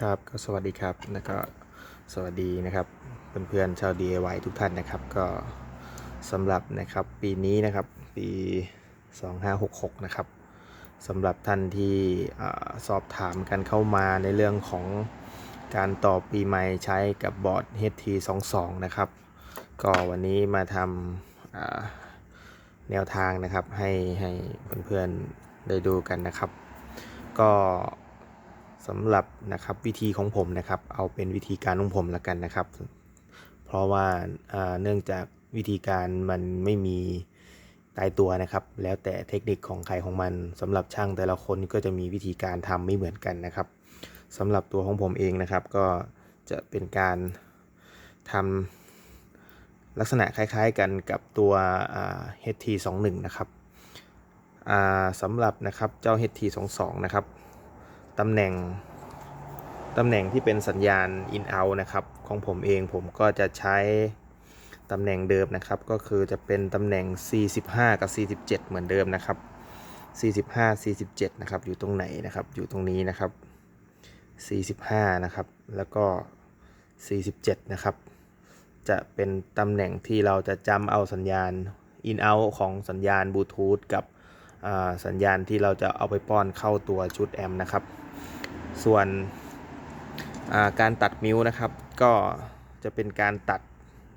ครับก็สวัสดีครับแล้วก็สวัสดีนะครับเพื่อนๆชาว DIY ทุกท่านนะครับ ก็สำหรับนะครับปีนี้นะครับปี 2566 นะครับสำหรับท่านที่สอบถามกันเข้ามาในเรื่องของการต่อปีใหม่ใช้กับบอร์ด HT22 นะครับ ก็วันนี้มาทำแนวทางนะครับให้ให้เพื่อนๆได้ดูกันนะครับ ก็ สำหรับนะครับวิธีของผมนะครับ เอาเป็นวิธีการของผมละกันนะครับ เพราะว่าเนื่องจากวิธีการมันไม่มีตายตัวนะครับ แล้วแต่เทคนิคของใครของมันสำหรับช่างแต่ละคนก็จะมีวิธีการทำไม่เหมือนกันนะครับสำหรับตัวของผมเองนะครับ ก็จะเป็นการทำลักษณะคล้ายๆกันกับตัวอ่า HT21 นะครับสำหรับนะครับเจ้า HT22 นะครับ ตำแหน่งตำแหน่งที่เป็นสัญญาณ in out นะครับ ของผมเองผมก็จะใช้ตำแหน่งเดิมนะครับ ก็คือจะเป็นตำแหน่ง 45 กับ 47 เหมือนเดิมนะครับ 45 47 นะครับ อยู่ตรงไหนนะครับ อยู่ตรงนี้นะครับ 45 นะครับ แล้วก็ 47 นะครับ จะเป็นตำแหน่งที่เราจะจำเอาสัญญาณ in out ของสัญญาณบลูทูธกับสัญญาณที่เราจะเอาไปป้อนเข้าตัวชุดแอมป์นะครับ ส่วนาการตัดมิวนะครับ ก็จะเป็นการตัด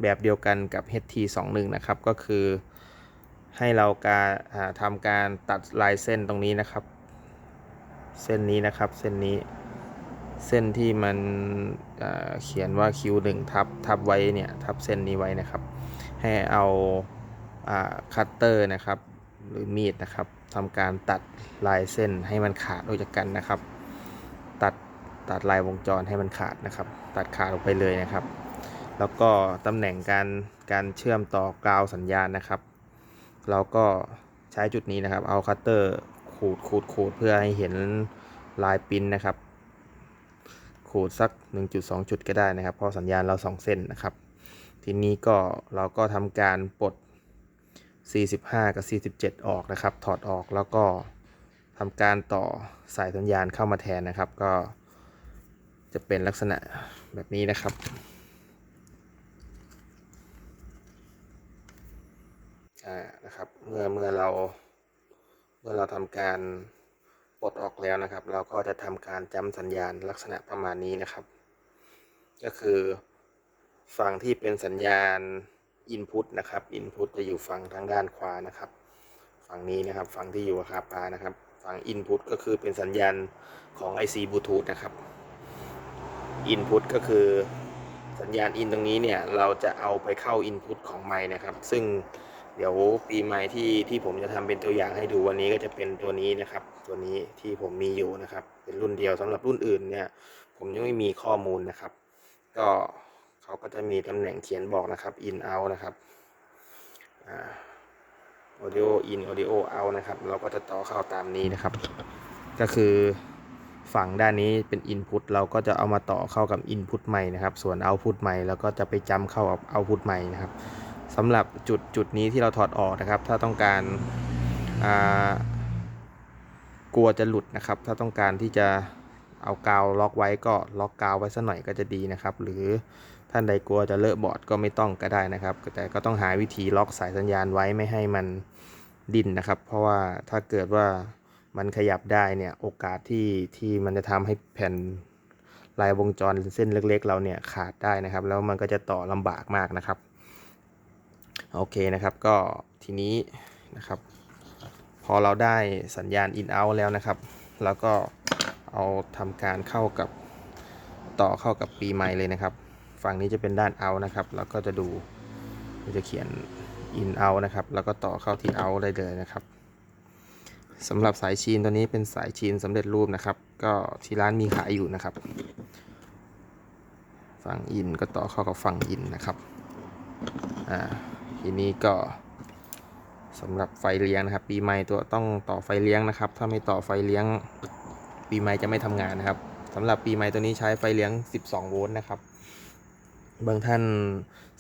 แบบเดียวกันกับ HT21 นะครับ ก็คือให้เราการาทำการตัดลายเส้นตรงนี้นะครับ เส้นนี้นะครับเส้นนี้เส้นที่มันเขียนว่า Q1 ทับทับไว้เนี่ยทับเส้นนี้ไว้นะครับ ให้เอาคัตเตอร์นะครับ หรือมีดนะครับทำการตัดลายเส้นให้มันขาดออกจากกันนะครับ ตัดลายวงจรให้มันขาดนะครับ ตัดขาดออกไปเลยนะครับ แล้วก็ตำแหน่งการการเชื่อมต่อกราวสัญญาณนะครับ เราก็ใช้จุดนี้นะครับ เอาคัตเตอร์ขูดขูดขูดเพื่อให้เห็นลายปิ้นนะครับ ขูดสัก 1.2 จุดก็ได้นะครับ เพราะสัญญาณเรา 2 เส้นนะครับ ทีนี้ก็เราก็ทำการปลด 45 กับ 47 ออกนะครับ ถอดออกแล้วก็ทำการต่อสายสัญญาณเข้ามาแทนนะครับ ก็ จะเป็นลักษณะแบบนี้นะครับ อ่า นะครับ เมื่อเมื่อเรา เมื่อเราทำการปลดออกแล้วนะครับ เราก็จะทำการจำสัญญาณลักษณะประมาณนี้นะครับ ก็คือฝั่งที่เป็นสัญญาณ Input นะครับ Input จะอยู่ฝั่งทางด้านขวานะครับ ฝั่งนี้นะครับ ฝั่งที่อยู่กับคาปานะครับ ฝั่ง Input ก็คือเป็นสัญญาณของ IC Bluetooth นะครับ Input ก็คือสัญญาณ In ตรงนี้เนี่ย เราจะเอาไปเข้า Input ของไม้นะครับ ซึ่งเดี๋ยวปีใหม่ที่ที่ผมจะทำเป็นตัวอย่างให้ดูวันนี้ก็จะเป็นตัวนี้นะครับ ตัวนี้ที่ผมมีอยู่นะครับ เป็นรุ่นเดียวสำหรับรุ่นอื่นเนี่ย ผมยังไม่มีข้อมูลนะครับ ก็เขาก็จะมีตำแหน่งเขียนบอกนะครับ in out นะครับอ่า audio in audio out นะครับ เราก็จะต่อเข้าตามนี้นะครับ ก็คือ ฝั่งด้านนี้เป็น input เราก็จะเอามาต่อเข้ากับ input ใหม่นะครับ ส่วน output ใหม่เราก็จะไปจำเข้ากับ output ใหม่นะครับสำหรับจุดจุดนี้ที่เราถอดออกนะครับ ถ้าต้องการากลัวจะหลุดนะครับ ถ้าต้องการที่จะเอากาวล็อกไว้ก็ล็อกกาวไว้สักหน่อยก็จะดีนะครับ หรือท่านใดกลัวจะเลอะบอร์ดก็ไม่ต้องก็ได้นะครับ แต่ก็ต้องหาวิธีล็อกสายสัญญาณไว้ไม่ให้มันดิ้นนะครับ เพราะว่าถ้าเกิดว่า มันขยับได้เนี่ยโอกาสที่ที่มันจะทำให้แผ่นลายวงจรเส้นเล็ก ๆ เราเนี่ยขาดได้นะครับ แล้วมันก็จะต่อลำบากมากนะครับโอเคนะครับก็ทีนี้นะครับ พอเราได้สัญญาณ in out แล้วนะครับแล้วก็เอาทำการเข้ากับต่อเข้ากับปีใหม่เลยนะครับ ฝั่งนี้จะเป็นด้าน out นะครับแล้วก็จะดูจะเขียน in out นะครับ แล้วก็ต่อเข้าที่ out ได้เลยนะครับ สำหรับสายชีนตัวนี้เป็นสายชีนสำเร็จรูปนะครับ ก็ที่ร้านมีขายอยู่นะครับ ฝั่ง in ก็ต่อเข้ากับฝั่ง in นนะครับอ่าทีนี้ก็สำหรับไฟเลี้ยงนะครับ ปีใหม่ตัวต้องต่อไฟเลี้ยงนะครับ ถ้าไม่ต่อไฟเลี้ยง ปีใหม่จะไม่ทำงานนะครับสำหรับปีใหม่ตัวนี้ใช้ไฟเลี้ยง 12 โวลต์นะครับ บางท่าน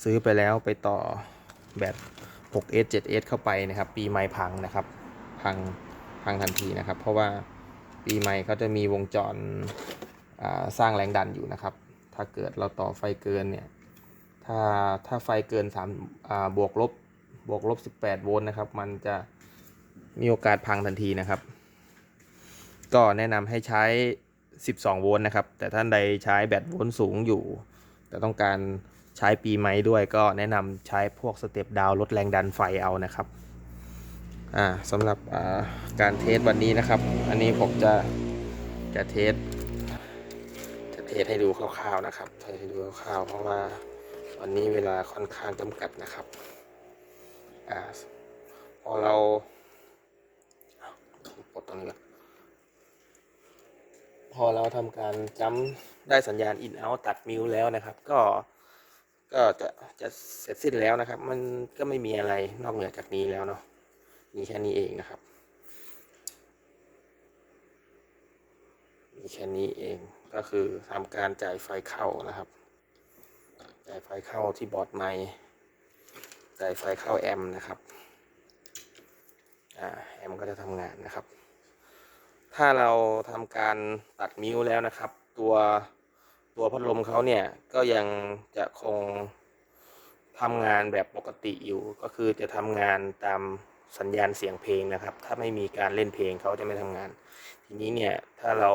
ซื้อไปแล้วไปต่อแบต 6S 7S เข้าไปนะครับ ปีใหม่พังนะครับ พัง พังทันทีนะครับ เพราะว่าปีใหม่เขาจะมีวงจรสร้างแรงดันอยู่นะครับ ถ้าเกิดเราต่อไฟเกินเนี่ย ถ้าถ้าไฟเกิน3บวกลบบวกลบ 18 โวลต์นะครับ มันจะมีโอกาสพังทันทีนะครับ ก็แนะนำให้ใช้ 12 โวลต์นะครับ แต่ท่านใดใช้แบตโวลต์สูงอยู่ แต่ต้องการใช้ปีไม้ด้วยก็แนะนำใช้พวกสเต็ปดาวลดแรงดันไฟเอานะครับ อ่าสำหรับอ่าการเทสวันนี้นะครับ อันนี้ผมจะจะเทสจะเทสให้ดูคร่าวๆนะครับเทสให้ดูคร่าวๆเพราะว่าวันนี้เวลาค่อนข้างจำกัดนะครับอ่าพอเราปลดตรงนี้นพอเราทำการจัมได้สัญญาณ in out ตัดมิวแล้วนะครับ ก็ก็จะจะเสร็จสิ้นแล้วนะครับ มันก็ไม่มีอะไรนอกเหนือจากนี้แล้วเนาะ มีแค่นี้เองนะครับ มีแค่นี้เองก็คือทำการจ่ายไฟเข้านะครับ จ่ายไฟเข้าที่บอร์ดไมค์จ่ายไฟเข้าแอมนะครับอ่าแอมก็จะทำงานนะครับ ถ้าเราทำการตัดมิวแล้วนะครับ ตัวตัวพัดลมเขาเนี่ยก็ยังจะคงทำงานแบบปกติอยู่ก็คือจะทำงานตาม สัญญาณเสียงเพลงนะครับ ถ้าไม่มีการเล่นเพลงเขาจะไม่ทำงาน ทีนี้เนี่ยถ้าเรา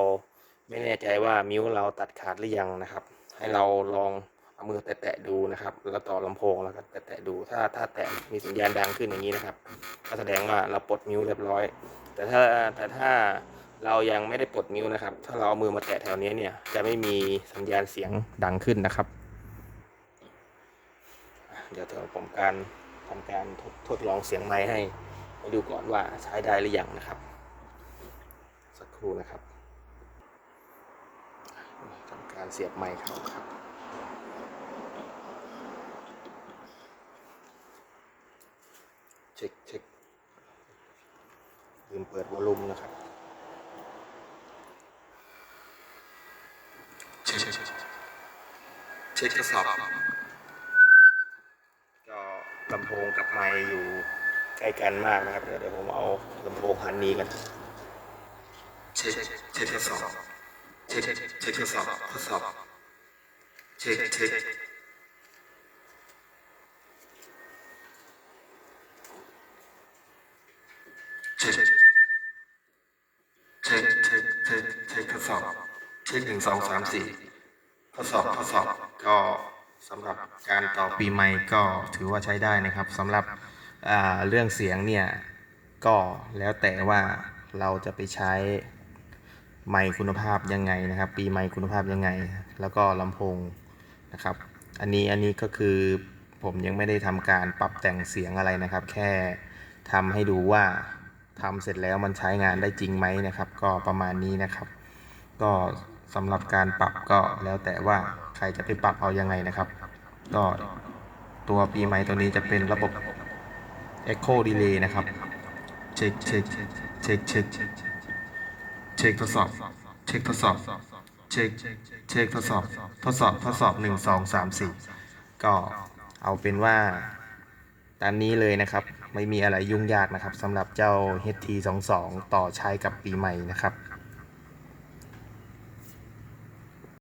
ไม่แน่ใจว่ามิวเราตัดขาดหรือยังนะครับ ให้เราลองเอามือแตะๆดูนะครับ แล้วต่อลำโพงแล้วก็แตะๆดูถ้าถ้าแตะมีสัญญาณดังขึ้นอย่างนี้นะครับ ก็แสดงว่าเราปลดมิวเรียบร้อย แต่ถ้าแต่ถ้าเรายังไม่ได้ปลดมิวนะครับ ถ้าเราเอามือมาแตะแถวนี้เนี่ยจะไม่มีสัญญาณเสียงดังขึ้นนะครับ เดี๋ยวเดี๋ยวผมการ ทำการทดทดลองเสียงไม้ให้ให้ดูก่อนว่าใช้ได้หรือยังนะครับ สักครู่นะครับทำการเสียบไมค์เข้าครับเช็คเช็คลืมเปิดวอลลุ่มนะครับเช็คเช็คเช็คเช็คทดสอบ พงกับไมอยู่ใกล้กันมากนะครับ เดี๋ยวผมเอาลำโพงหันนี้กันเช็คเช็คสอบเช็คเช็คสอบทดสอบเช็คเช็คเช็คเช็คเช็คทดสอบเช็คหนึ่งสองสามสี่ทดสอบทดสอบก็ สำหรับการต่อปีใหม่ก็ถือว่าใช้ได้นะครับสำหรับเรื่องเสียงเนี่ยก็แล้วแต่ว่าเราจะไปใช้ไมค์คุณภาพยังไงนะครับ ปีไมค์คุณภาพยังไง แล้วก็ลำโพงนะครับ อันนี้อันนี้ก็คือผมยังไม่ได้ทำการปรับแต่งเสียงอะไรนะครับ แค่ทำให้ดูว่าทำเสร็จแล้วมันใช้งานได้จริงไหมนะครับ ก็ประมาณนี้นะครับ ก็สำหรับการปรับก็แล้วแต่ว่า ใครจะไปปรับเอายังไงนะครับ ก็ตัวปีไมค์ตัวนี้จะเป็นระบบ Echo Delay นะครับเช็คเช็คเช็คเช็คเช็คทดสอบเช็คทดสอบเช็คเช็คทดสอบทดสอบทดสอบหนึ่งสองสามสี่ก็เอาเป็นว่าตามนี้เลยนะครับ ไม่มีอะไรยุ่งยากนะครับสำหรับเจ้า HT22 ต่อใช้กับปีใหม่นะครับ